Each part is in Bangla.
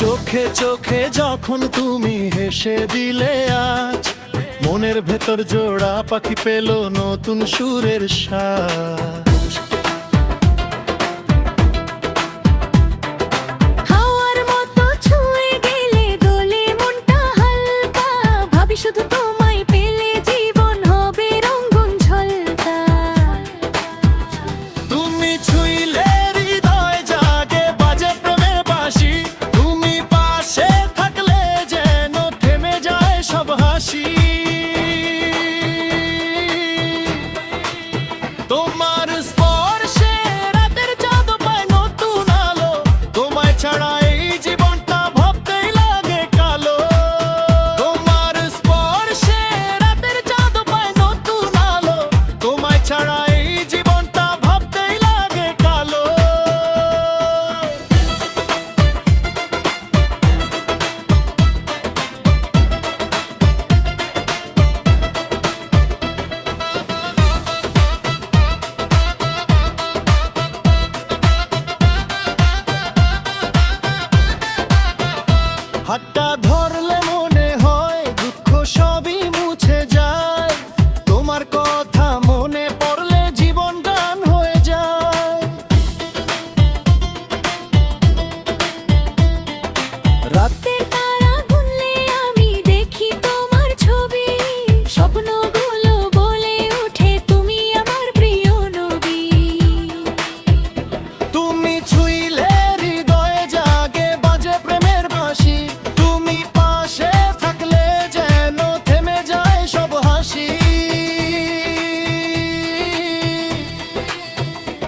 চোখে চোখে যখন তুমি হেসে দিলে আজ, মনের ভেতর জোড়া পাখি পেল নতুন সুরের সাজ। শুধু Hatta.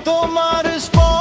তোমার স্পর্শ